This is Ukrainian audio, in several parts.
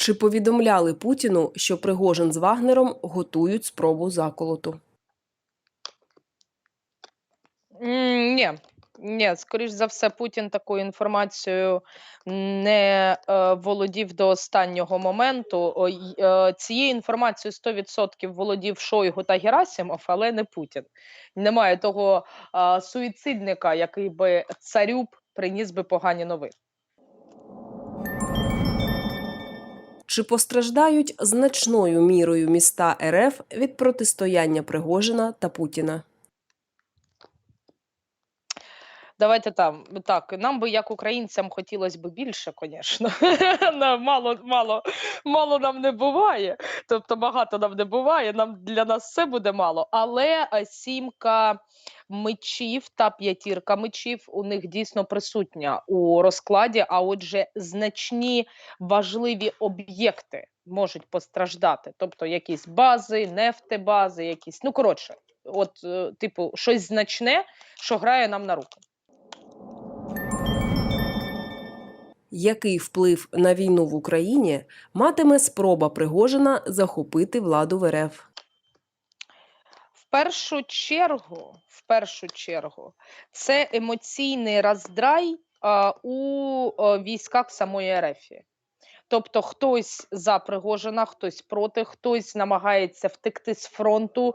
Чи повідомляли Путіну, що Пригожин з Вагнером готують спробу заколоту? Ні, ні, скоріш за все, Путін такою інформацією не е, володів до останнього моменту. Е, цією інформацією 100% володів Шойгу та Герасимов, але не Путін. Немає того е, суїцидника, який би царю приніс би погані новини. Чи постраждають значною мірою міста РФ від протистояння Пригожина та Путіна? Давайте там так. Нам би як українцям хотілося б більше, звісно. мало, мало, мало нам не буває. Тобто багато нам не буває. Нам для нас все буде мало. Але е, сімка мечів та п'ятірка мечів у них дійсно присутня у розкладі. А отже, значні важливі об'єкти можуть постраждати. Тобто якісь бази, нефтебази, якісь. Ну коротше, от, е, типу, щось значне, що грає нам на руку. Який вплив на війну в Україні матиме спроба Пригожина захопити владу в РФ? В першу чергу, в першу чергу, це емоційний роздрай а, у а, військах самої РФ. Тобто хтось за Пригожина, хтось проти, хтось намагається втекти з фронту.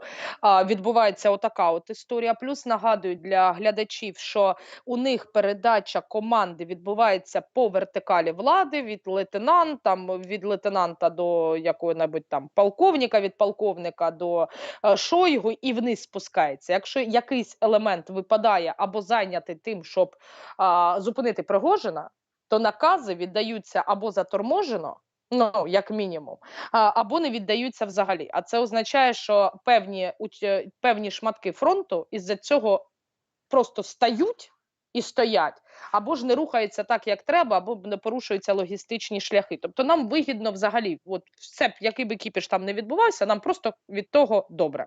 Відбувається отака от історія. Плюс нагадую для глядачів, що у них передача команди відбувається по вертикалі влади від лейтенанта, від лейтенанта до якого-небудь там полковника, від полковника до е, Шойгу і вниз спускається. Якщо якийсь елемент випадає або зайнятий тим, щоб а, зупинити Пригожина, то накази віддаються або заторможено. Ну, як мінімум, або не віддаються взагалі. А це означає, що певні уч- певні шматки фронту із-за цього просто стають і стоять, або ж не рухаються так, як треба, або не порушуються логістичні шляхи. Тобто нам вигідно взагалі, от все, який би кіпіш там не відбувався, нам просто від того добре.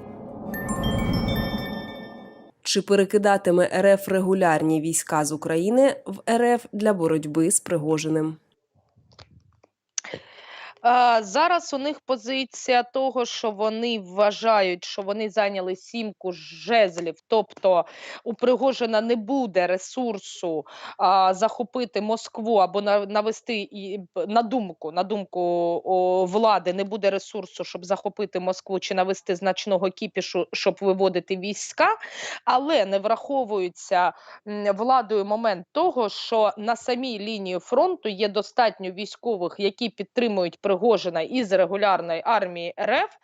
Чи перекидатиме РФ регулярні війська з України в РФ для боротьби з Пригожиним? Зараз у них позиція того, що вони вважають, що вони зайняли сімку жезлів, тобто у Пригожина не буде ресурсу а, захопити Москву або навести і на думку, на думку о, влади, не буде ресурсу, щоб захопити Москву чи навести значного кіпішу, щоб виводити війська, але не враховується владою момент того, що на самій лінії фронту є достатньо військових, які підтримують Пригожина із регулярної армії РФ.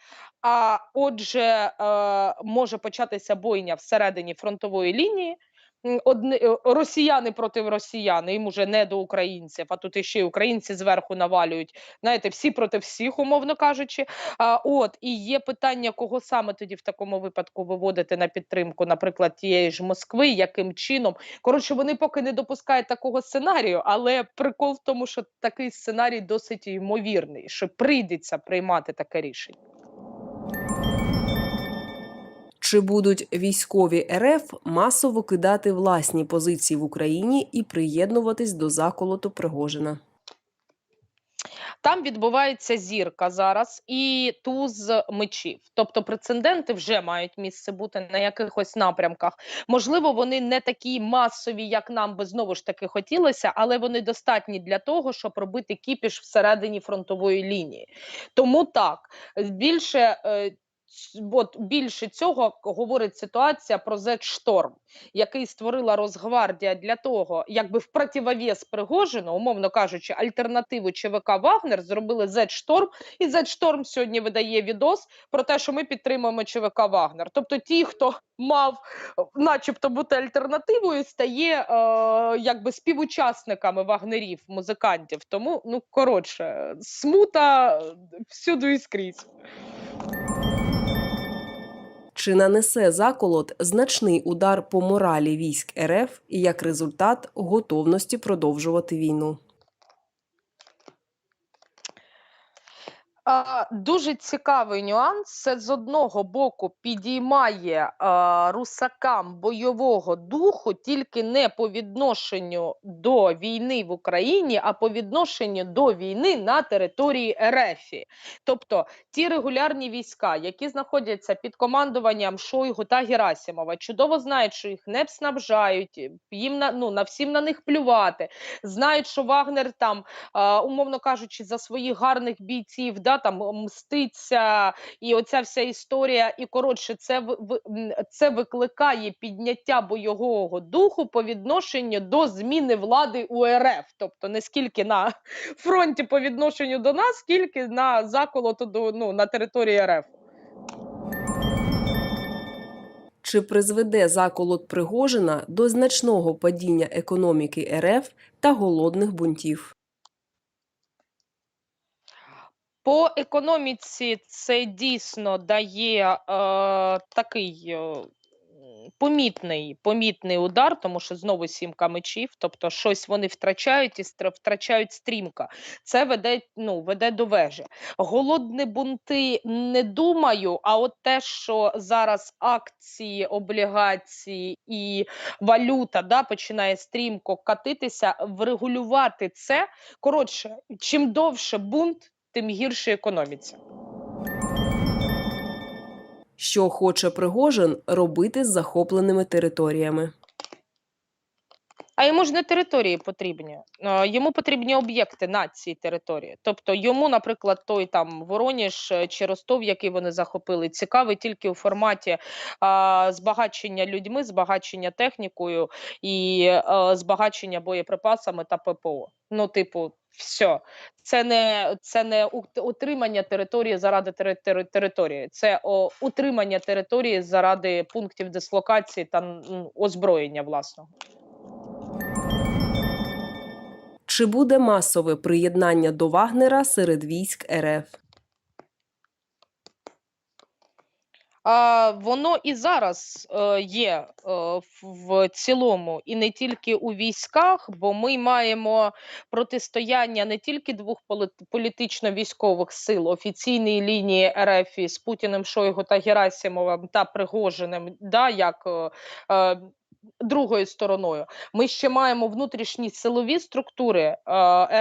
А отже, е, може початися бойня всередині фронтової лінії. М, Одни е, росіяни проти росіян, їм уже не до українців, а тут іще й українці зверху навалюють. Знаєте, всі проти всіх, умовно кажучи. А, от і є питання, кого саме тоді в такому випадку виводити на підтримку, наприклад, тієї ж Москви, яким чином. Коротше, вони поки не допускають такого сценарію, але прикол в тому, що такий сценарій досить ймовірний, що прийдеться приймати таке рішення. Чи будуть військові РФ масово кидати власні позиції в Україні і приєднуватись до заколоту Пригожина? Там відбувається зірка зараз і туз мечів. Тобто прецеденти вже мають місце бути на якихось напрямках. Можливо, вони не такі масові, як нам би знову ж таки хотілося, але вони достатні для того, щоб робити кіпіш всередині фронтової лінії. Тому так більше. От більше цього говорить ситуація про Z-шторм, який створила Росгвардія для того, якби в противовес Пригожину, умовно кажучи, альтернативу ЧВК Вагнер зробили Z-шторм, і Z-шторм сьогодні видає відос про те, що ми підтримуємо ЧВК Вагнер. Тобто ті, хто мав начебто бути альтернативою, стає е, якби співучасниками вагнерів, музикантів. Тому, ну коротше, смута всюди і скрізь. Чи нанесе заколот значний удар по моралі військ РФ і як результат готовності продовжувати війну? Дуже цікавий нюанс. Це з одного боку підіймає русакам бойового духу тільки не по відношенню до війни в Україні, а по відношенню до війни на території РФ. Тобто ті регулярні війська, які знаходяться під командуванням Шойгу та Герасимова, чудово знають, що їх не снабжають, їм на ну на всім на них плювати. Знають, що Вагнер там умовно кажучи, за своїх гарних бійців, да, там мститься, і оця вся історія. І коротше, це це викликає підняття бойового духу по відношенню до зміни влади у РФ. Тобто не скільки на фронті по відношенню до нас, скільки на заколоту до ну на території РФ. Чи призведе заколот Пригожина до значного падіння економіки РФ та голодних бунтів? По економіці це дійсно дає е, такий е, помітний, помітний удар, тому що знову сімка мечів, тобто щось вони втрачають і втрачають стрімко. Це веде, ну, веде до вежі. Голодні бунти не думаю, а от те, що зараз акції, облігації і валюта да, починає стрімко катитися, врегулювати це. Коротше, чим довше бунт, тим гірше економіці. Що хоче Пригожин робити з захопленими територіями? А йому ж не території потрібні. е, Йому потрібні об'єкти на цій території. Тобто йому, наприклад, той там Вороніж е, чи Ростов, який вони захопили, цікавий тільки у форматі а, збагачення людьми, збагачення технікою і е, збагачення боєприпасами та ППО. Ну, типу, все. Це не це не утримання території заради тери- тери- території, це о, утримання території заради пунктів дислокації та озброєння власного. Чи буде масове приєднання до Вагнера серед військ РФ? А, воно і зараз е, є е, в- цілому, і не тільки у військах, бо ми маємо протистояння не тільки двох політично-військових сил офіційної лінії РФ з Путіним Шойгу та Герасимовим та Пригожиним, да, як е, другою стороною. Ми ще маємо внутрішні силові структури е,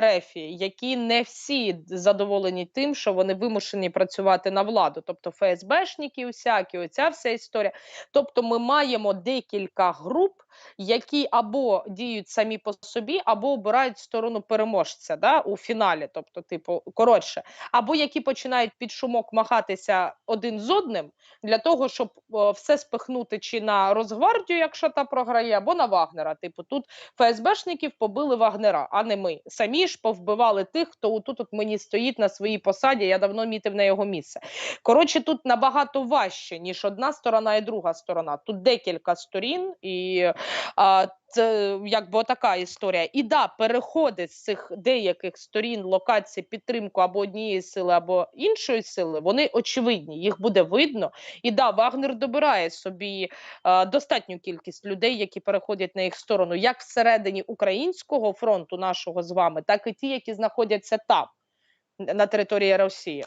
РФ, які не всі задоволені тим, що вони вимушені працювати на владу, тобто ФСБшники, усякі, оця вся історія. Тобто, ми маємо декілька груп, які або діють самі по собі, або обирають сторону переможця да, у фіналі. Тобто, типу, коротше, або які починають під шумок махатися один з одним для того, щоб о, все спихнути чи на Росгвардію, якщо та програє, або на Вагнера. Типу, тут ФСБшників побили Вагнера, а не ми. Самі ж повбивали тих, хто отут от мені стоїть на своїй посаді. Я давно мітив на його місце. Коротше, тут набагато важче, ніж одна сторона і друга сторона. Тут декілька сторін, і а, це якби така історія. І да, переходи з цих деяких сторін локацій підтримку або однієї сили, або іншої сили, вони очевидні, їх буде видно. І да, Вагнер добирає собі е, достатню кількість людей, які переходять на їх сторону, як всередині українського фронту, нашого з вами, так і ті, які знаходяться там, на території Росії.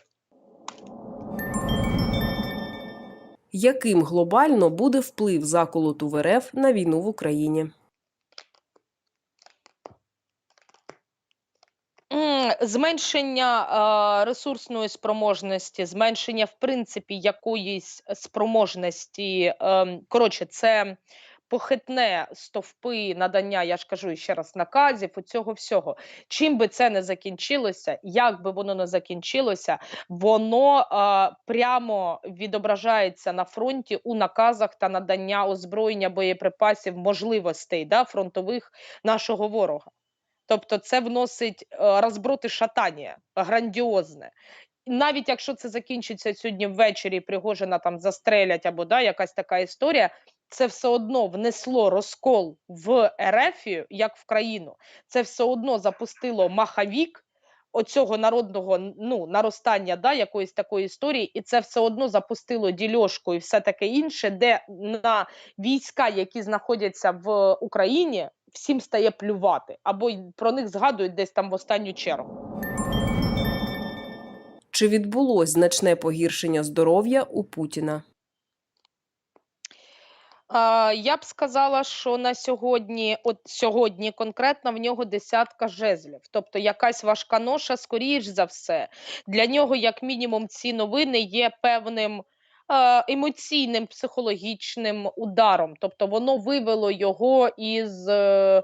Яким глобально буде вплив заколоту в РФ на війну в Україні? Зменшення ресурсної спроможності, зменшення в принципі якоїсь спроможності. ем, коротше, це похитне стовпи надання, я ж кажу ще раз, наказів, у цього всього. Чим би це не закінчилося, як би воно не закінчилося, воно а, прямо відображається на фронті у наказах та надання озброєння боєприпасів, можливостей да, фронтових нашого ворога. Тобто це вносить е, розброд і шатання грандіозне. Навіть якщо це закінчиться сьогодні ввечері, Пригожина там застрелять або да, якась така історія, це все одно внесло розкол в Ерефію, як в країну. Це все одно запустило маховік оцього народного ну, наростання да, якоїсь такої історії, і це все одно запустило дільошку і все таке інше, де на війська, які знаходяться в Україні, всім стає плювати, або про них згадують десь там в останню чергу. Чи відбулось значне погіршення здоров'я у Путіна? Я б сказала, що на сьогодні, от сьогодні конкретно в нього десятка жезлів. Тобто якась важка ноша, скоріш за все, для нього, як мінімум, ці новини є певним емоційним, психологічним ударом. Тобто воно вивело його із е,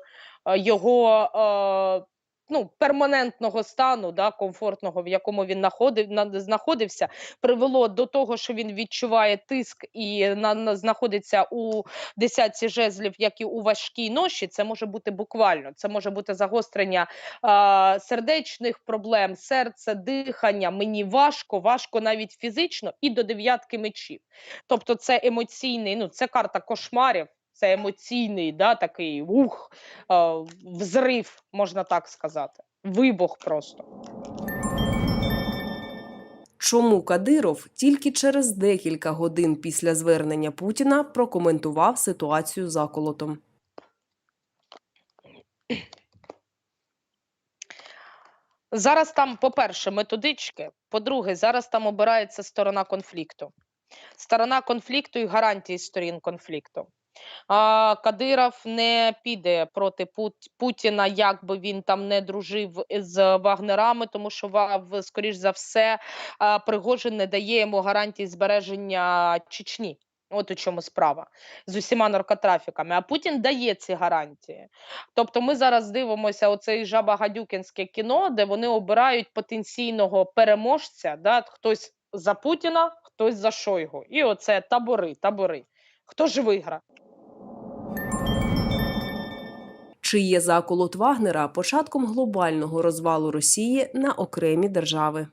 його. Ну, перманентного стану, да, комфортного, в якому він находив, на, знаходився, привело до того, що він відчуває тиск і на, на, знаходиться у десятці жезлів, як і у важкій ноші, це може бути буквально. Це може бути загострення а, сердечних проблем, серце, дихання. Мені важко, важко навіть фізично, і до дев'ятки мечів. Тобто, це емоційний, ну це карта кошмарів. Це емоційний, да, такий ух, а, взрив, можна так сказати. Вибух просто. Чому Кадиров тільки через декілька годин після звернення Путіна прокоментував ситуацію за колотом? Зараз там, по-перше, методички. По-друге, зараз там обирається сторона конфлікту. Сторона конфлікту і гарантії сторін конфлікту. Кадиров не піде проти Путіна, як би він там не дружив з вагнерами, тому що скоріш за все Пригожин не дає йому гарантій збереження Чечні. От у чому справа з усіма наркотрафіками. А Путін дає ці гарантії. Тобто, ми зараз дивимося оцей жабагадюкінське кіно, де вони обирають потенційного переможця. Да? Хтось за Путіна, хтось за Шойгу. І оце табори, табори. Хто ж виграє? Чи є заколот Вагнера початком глобального розвалу Росії на окремі держави?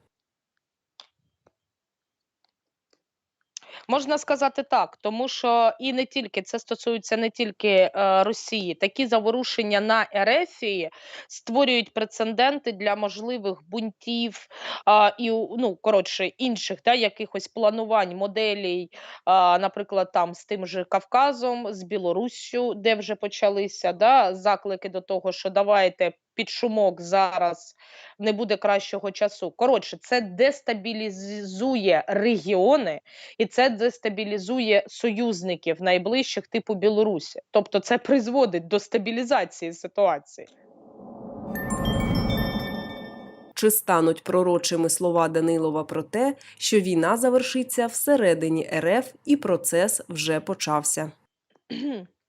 Можна сказати так, тому що і не тільки це стосується не тільки е, Росії, такі заворушення на Ерефії створюють прецеденти для можливих бунтів а, і ну коротше інших да, якихось планувань моделей, а, наприклад, там з тим же Кавказом, з Білоруссю, де вже почалися да, заклики до того, що давайте під шумок зараз не буде кращого часу. Коротше, це дестабілізує регіони і це дестабілізує союзників найближчих, типу Білорусі. Тобто, це призводить до стабілізації ситуації. Чи стануть пророчими слова Данилова про те, що війна завершиться всередині РФ і процес вже почався?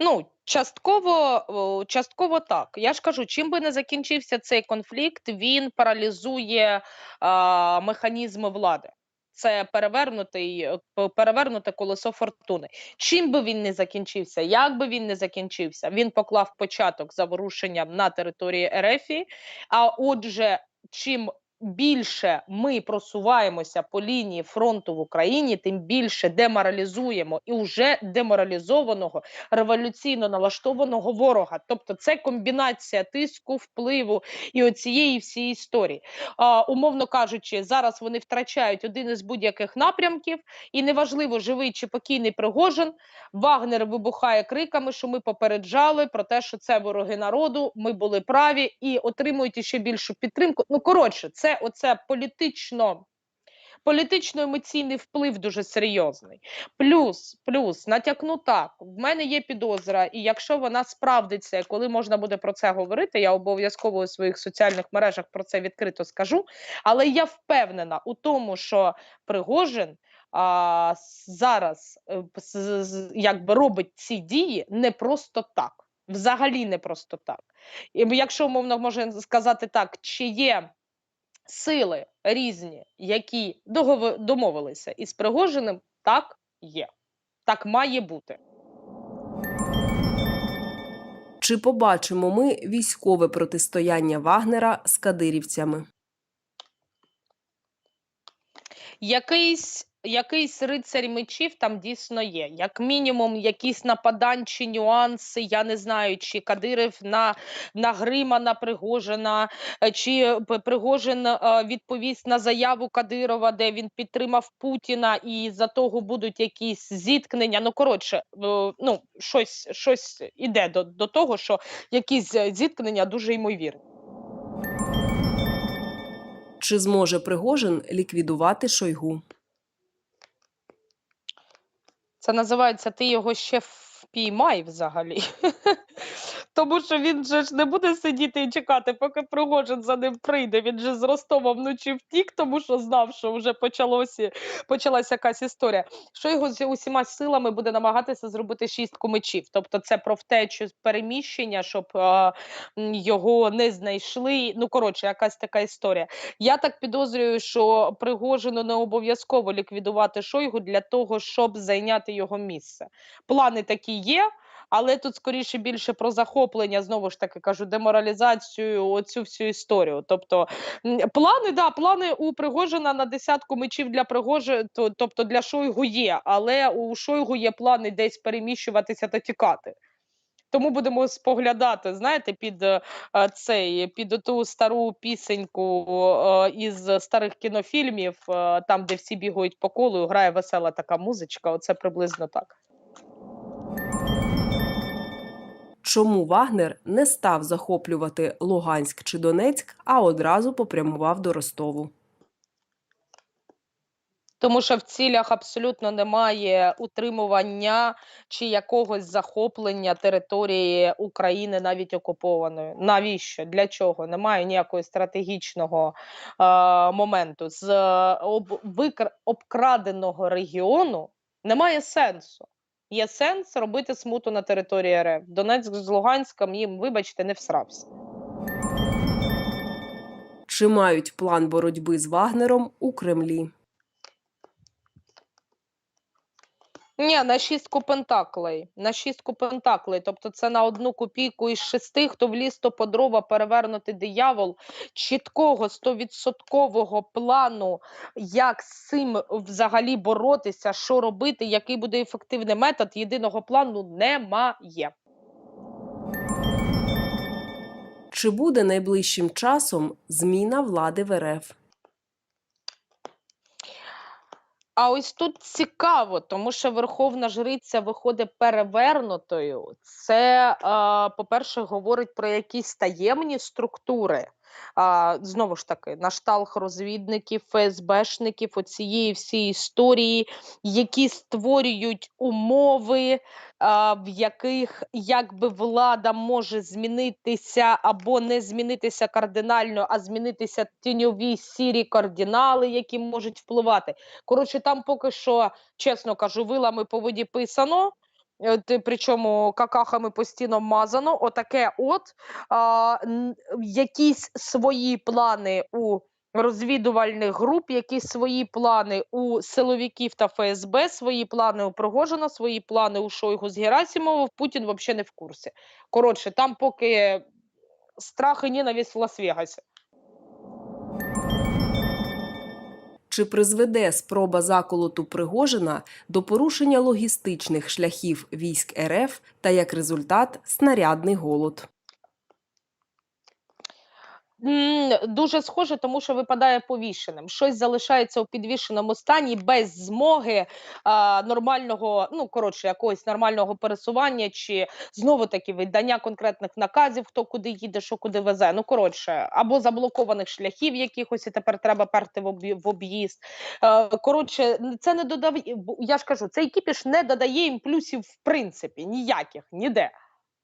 Ну, частково, частково так. Я ж кажу, чим би не закінчився цей конфлікт, він паралізує а, механізми влади. Це перевернутий, е, перевернуте колесо фортуни. Чим би він не закінчився, як би він не закінчився, він поклав початок заворушенням на території Ерефії. А отже, чим більше ми просуваємося по лінії фронту в Україні, тим більше деморалізуємо і вже деморалізованого революційно налаштованого ворога. Тобто, це комбінація тиску, впливу і оцієї всієї історії. А, умовно кажучи, зараз вони втрачають один із будь-яких напрямків, і неважливо, живий чи покійний Пригожин, Вагнер вибухає криками, що ми попереджали про те, що це вороги народу, ми були праві і отримують іще більшу підтримку. Ну коротше, це оце політично. Політично-емоційний вплив дуже серйозний. Плюс, плюс, натякну так. В мене є підозра, і якщо вона справдиться, коли можна буде про це говорити, я обов'язково у своїх соціальних мережах про це відкрито скажу. Але я впевнена у тому, що Пригожин а, зараз е, якби робить ці дії не просто так. Взагалі не просто так. І якщо умовно можна сказати так, чи є сили різні, які домовилися із Пригожиним, так є. Так має бути. Чи побачимо ми військове протистояння Вагнера з кадирівцями? Якийсь, якийсь рицарь мечів там дійсно є. Як мінімум, якісь нападанчі нюанси. Я не знаю, чи Кадиров на, на Грима, на Пригожина, е, чи Пригожин е, відповість на заяву Кадирова, де він підтримав Путіна, і за того будуть якісь зіткнення. Ну, коротше, е, ну, щось, щось іде до, до того, що якісь е, зіткнення дуже ймовірні. Чи зможе Пригожин ліквідувати Шойгу? Це називається ти його ще впіймай взагалі. Тому що він же ж не буде сидіти і чекати, поки Пригожин за ним прийде. Він же з Ростова вночі втік, тому що знав, що вже почалося, почалася якась історія. Що його з усіма силами буде намагатися зробити шістку мечів. Тобто це про втечу переміщення, щоб м, його не знайшли. Ну, коротше, якась така історія. Я так підозрюю, що Пригожину не обов'язково ліквідувати Шойгу для того, щоб зайняти його місце. Плани такі є. Але тут скоріше більше про захоплення, знову ж таки кажу, деморалізацію, оцю всю історію. Тобто плани, да, плани у Пригожина на десятку мечів для Пригожи, то, тобто для Шойгу є, але у Шойгу є плани десь переміщуватися та тікати. Тому будемо споглядати, знаєте, під е, цей під ту стару пісеньку е, із старих кінофільмів, е, там, де всі бігають по колу, грає весела така музичка. Оце приблизно так. Чому Вагнер не став захоплювати Луганськ чи Донецьк, а одразу попрямував до Ростову? Тому що в цілях абсолютно немає утримування чи якогось захоплення території України, навіть окупованої. Навіщо? Для чого? Немає ніякого стратегічного е, моменту. З об, викр, обкраденого регіону немає сенсу. Є сенс робити смуту на території РФ. Донецьк з Луганськом їм, вибачте, не всрався. Чи мають план боротьби з Вагнером у Кремлі? Ні, на шістку пентаклей. На шістку пентаклей. Тобто це на одну копійку із шести, хто в ліс, то по дрова перевернути диявол. Чіткого стовідсоткового плану, як з цим взагалі боротися, що робити, який буде ефективний метод, єдиного плану немає. Чи буде найближчим часом зміна влади в РФ? А ось тут цікаво, тому що Верховна Жриця виходить перевернутою. Це, а, по-перше, говорить про якісь таємні структури. А, знову ж таки, на шталх розвідників, ФСБшників, оцієї всієї історії, які створюють умови, а, в яких якби влада може змінитися або не змінитися кардинально, а змінитися тіньові сірі кардинали, які можуть впливати. Коротше, там поки що, чесно кажу, вилами по воді писано. Е, ти- Причому какахами постійно мазано. Отаке от а, якісь свої плани у розвідувальних груп, якісь свої плани у силовиків та ФСБ, свої плани у Пригожина, свої плани у Шойгу з Герасимова. Путін взагалі не в курсі. Коротше, там поки страх і ненависть в Лас-Вегасі. Чи призведе спроба заколоту Пригожина до порушення логістичних шляхів військ РФ та як результат снарядний голод? Дуже схоже, тому що випадає повішеним. Щось залишається у підвішеному стані без змоги а, нормального, ну коротше, якогось нормального пересування, чи знову таки видання конкретних наказів, хто куди їде, що куди везе. Ну коротше, або заблокованих шляхів якихось, і тепер треба перти в об'ї- об'їзд. Е, коротше, це не додає. Я ж кажу, цей кіпіш не додає їм плюсів в принципі ніяких, ніде.